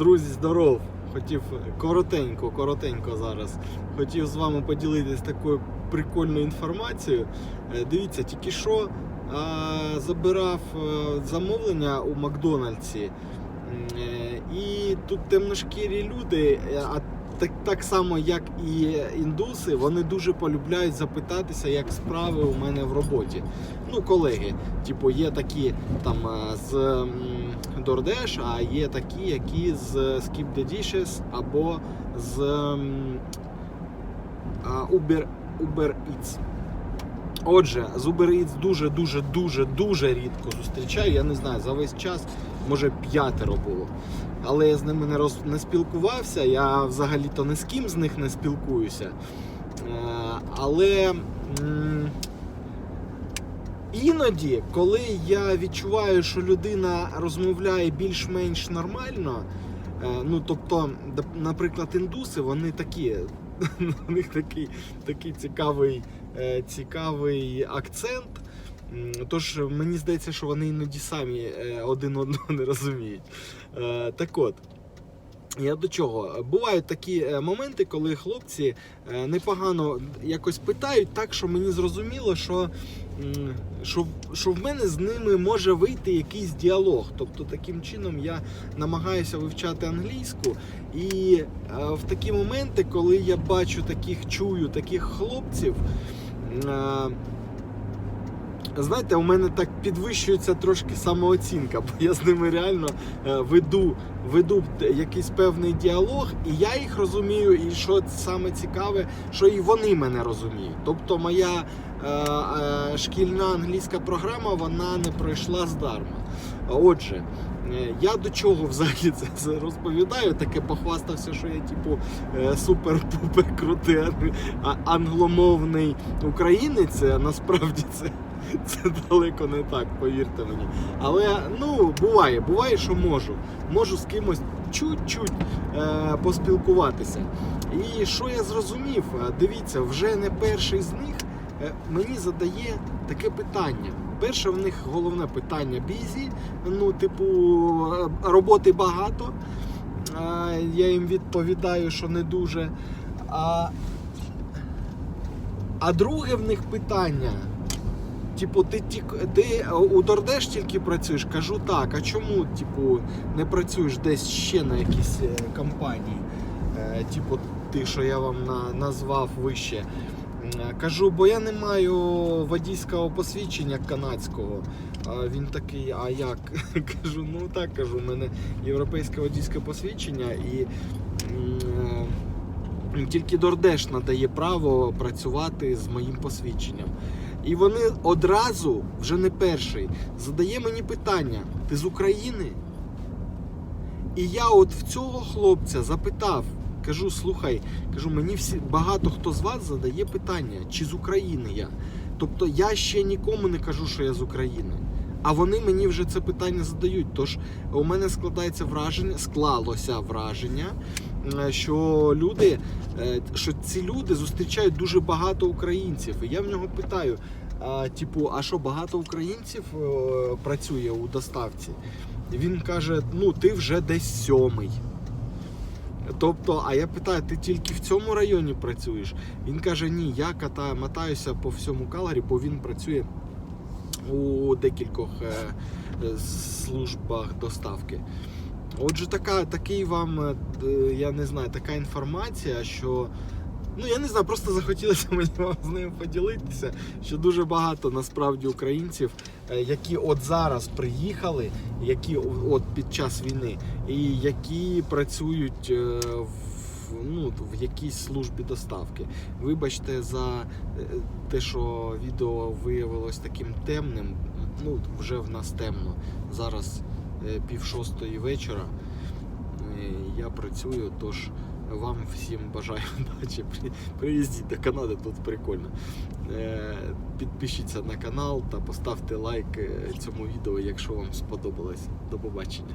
Друзі, здоров! Хотів коротенько, коротенько зараз. Хотів з вами поділитися такою прикольною інформацією. Е, Дивіться, тільки що забирав е, замовлення у Макдональдсі. Е, І тут темношкірі люди, е, а так, так само, як і індуси, вони дуже полюбляють запитатися, як справи у мене в роботі. Ну, колеги, типу, є такі там е, з DoorDash, а є такі, які з Skip the Dishes або з Uber, Uber Eats. Отже, з Uber Eats дуже дуже дуже дуже рідко зустрічаю. Я не знаю, за весь час може п'ятеро було. Але я з ними не роз... не спілкувався. Я взагалі-то ні з ким з них не спілкуюся. Е, Але іноді, коли я відчуваю, що людина розмовляє більш-менш нормально, е, ну тобто, наприклад, індуси, вони такі. У них такий, такий цікавий, е, цікавий акцент. Тож мені здається, що вони іноді самі е, один одного не розуміють. Е, Так от. Я до чого? Бувають такі е, моменти, коли хлопці е, непогано якось питають так, що мені зрозуміло, що, що, що в мене з ними може вийти якийсь діалог. Тобто таким чином я намагаюся вивчати англійську. І е, в такі моменти, коли я бачу таких, чую таких хлопців. Знаєте, у мене так підвищується трошки самооцінка, бо я з ними реально е, веду, веду якийсь певний діалог, і я їх розумію, і що саме цікаве, що і вони мене розуміють. Тобто моя е, е, шкільна англійська програма вона не пройшла здарма. Отже, е, я до чого взагалі це, розповідаю, таке похвастався, що я типу е, супер-пупер крутий англомовний українець. Насправді це це далеко не так, повірте мені. Але ну буває, буває, що можу. Можу з кимось чуть-чуть е, поспілкуватися. І що я зрозумів? Е, Дивіться, вже не перший з них е, мені задає таке питання. Перше в них головне питання бізі. Ну, типу, е, роботи багато. Я їм відповідаю, що не дуже. А, а друге в них питання. Типу, ти, тік- ти у Дордеш тільки працюєш? Кажу так. А чому, типу, не працюєш десь ще на якійсь е, компанії? Е, типу, ти, що я вам на, назвав вище. Кажу, бо я не маю водійського посвідчення канадського. А він такий, а як? Кажу, ну так кажу, у мене європейське водійське посвідчення і. е, Тільки Дордеш надає право працювати з моїм посвідченням. І вони одразу, вже не перший, задає мені питання: ти з України? І я от в цього хлопця запитав, кажу, слухай, кажу, мені всі багато хто з вас задає питання, чи з України я. Тобто я ще нікому не кажу, що я з України. А вони мені вже це питання задають. Тож у мене складається враження, склалося враження, що люди, е, що ці люди зустрічають дуже багато українців. І я в нього питаю: а, типу, а що багато українців е, працює у доставці? Він каже: ну ти вже десь сьомий. Тобто, а я питаю, ти тільки в цьому районі працюєш? Він каже: ні, я катаю, мотаюся по всьому Калгарі, бо він працює у декількох е, е, службах доставки. Отже, така, такий вам, е, я не знаю, така інформація, що. Ну, я не знаю, просто захотілося мені вам з ним поділитися, що дуже багато насправді українців, е, які от зараз приїхали, які от під час війни, і які працюють е, в, ну, в якійсь службі доставки. Вибачте за те, що відео виявилось таким темним. Ну, вже в нас темно. Зараз пів шостої вечора. Е, Я працюю, тож вам всім бажаю удачі. Приїздіть до Канади, тут прикольно. Е, Підпишіться на канал та поставте лайк е, цьому відео, якщо вам сподобалось. До побачення.